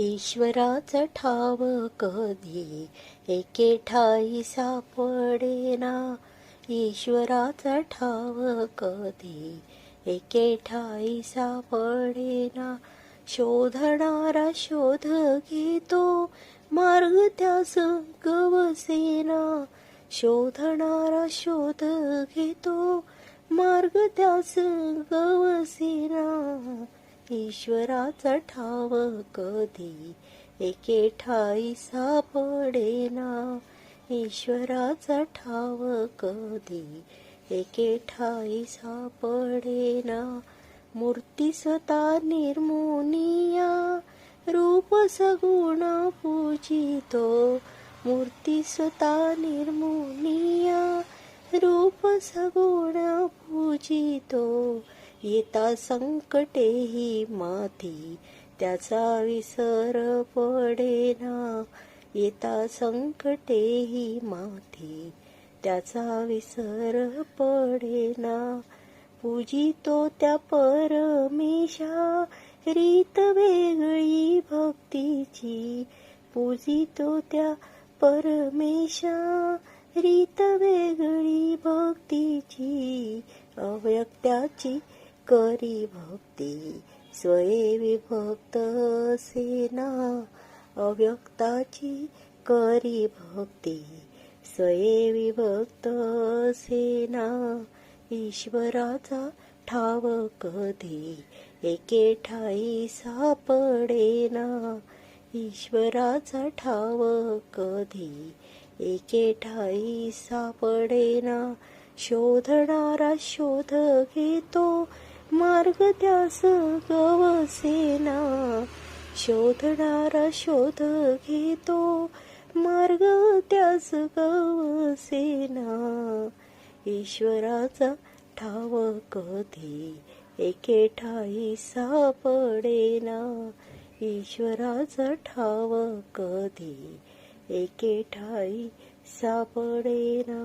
ईश्वराचं ठाव कधी एके ठाई सापडेना? ईश्वराचा ठाव कधी एके ठाई सापडेना? शोधणारा शोध घेतो मार्ग त्यास गवसेना शोधणारा शोध घेतो मार्ग त्यास गवसेना ईश्वराचा ठाव कधी? एके ठाई सापडेना ईश्वराचा ठाव कधी? एके ठाई सापडेना मूर्ती स्वतः निर्मोनिया रूप सगुण पूजितो. मूर्ती स्वतः निर्मोनिया रूप सगुण पूजितो. येता संकटे ही माथी त्याचा विसर पडेना. येता संकटे ही माथी त्याचा विसर पडेना. पूजितो त्या परमेशा रीत वेगळी भक्तीची. पूजितो त्या परमेशा रीत वेगळी भक्तीची. अव्यक्ताची करी भक्ती स्वये विभक्त सेना अव्यक्ताची करी भक्ती स्वये विभक्त सेना ईश्वराचा ठाव कधी एके ठाई सापडेना. ईश्वराचा ठाव कधी एके ठाई सापडेना. शोधणारा शोध घेतो मार्ग त्यास गवसेना. शोधणारा शोध घेतो. मार्ग त्यास गवसेना. ईश्वराचा ठाव कधी एके ठाई सापडेना. ईश्वराचा ठाव कधी एके ठाई सापडेना.